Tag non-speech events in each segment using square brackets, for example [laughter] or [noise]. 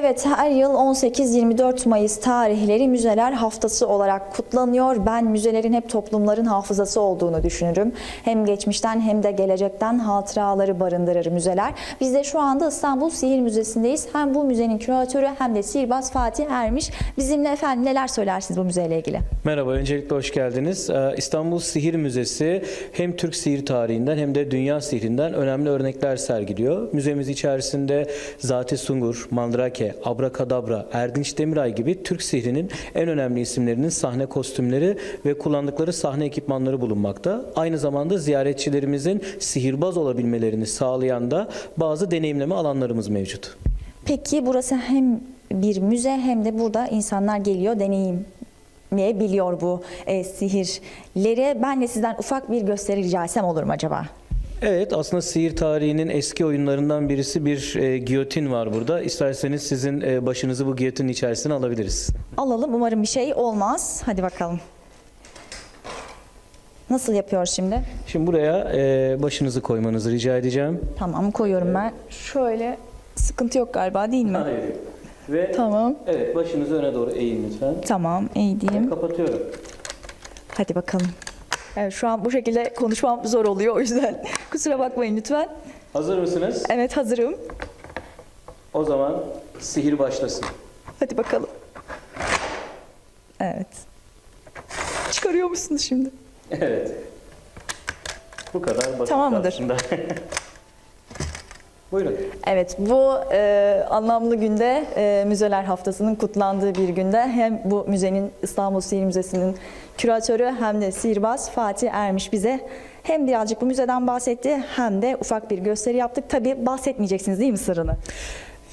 Evet her yıl 18-24 Mayıs tarihleri müzeler haftası olarak kutlanıyor. Ben müzelerin hep toplumların hafızası olduğunu düşünürüm. Hem geçmişten hem de gelecekten hatıraları barındırır müzeler. Biz de şu anda İstanbul Sihir Müzesi'ndeyiz. Hem bu müzenin küratörü hem de sihirbaz Fatih Ermiş. Bizimle efendim neler söylersiniz bu müzeyle ilgili? Merhaba, öncelikle hoş geldiniz. Ee, İstanbul Sihir Müzesi hem Türk sihir tarihinden hem de dünya sihrinden önemli örnekler sergiliyor. Müzemiz içerisinde Zati Sungur, Mandrake, Abrakadabra, Erdinç Demiray gibi Türk sihrinin en önemli isimlerinin sahne kostümleri ve kullandıkları sahne ekipmanları bulunmakta. Aynı zamanda ziyaretçilerimizin sihirbaz olabilmelerini sağlayan da bazı deneyimleme alanlarımız mevcut. Peki burası hem bir müze hem de burada insanlar geliyor deneyimleyebiliyor bu e, sihirleri. Ben de sizden ufak bir gösteri rica etsem olur mu acaba? Evet aslında sihir tarihinin eski oyunlarından birisi bir e, giyotin var burada. İsterseniz sizin e, başınızı bu giyotinin içerisine alabiliriz. Alalım umarım bir şey olmaz. Hadi bakalım. Nasıl yapıyoruz şimdi? Şimdi buraya e, başınızı koymanızı rica edeceğim. Tamam koyuyorum ben. Şöyle sıkıntı yok galiba değil mi? Hayır. Ve Tamam. evet başınızı öne doğru eğin lütfen. Tamam eğdiyim. Kapatıyorum. Hadi bakalım. Evet şu an bu şekilde konuşmam zor oluyor o yüzden [laughs] kusura bakmayın lütfen. Hazır mısınız? Evet hazırım. O zaman sihir başlasın. Hadi bakalım. Evet. Çıkarıyor musunuz şimdi? Evet. Bu kadar basit Tamam mıdır? aslında. [laughs] Buyurun. Evet bu e, anlamlı günde e, Müzeler Haftası'nın kutlandığı bir günde hem bu müzenin İstanbul Sihir Müzesi'nin küratörü hem de sihirbaz Fatih Ermiş bize hem birazcık bu müzeden bahsetti hem de ufak bir gösteri yaptık. Tabii bahsetmeyeceksiniz değil mi sırrını?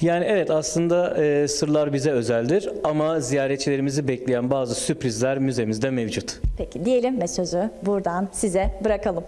Yani evet aslında e, sırlar bize özeldir ama ziyaretçilerimizi bekleyen bazı sürprizler müzemizde mevcut. Peki diyelim ve sözü buradan size bırakalım.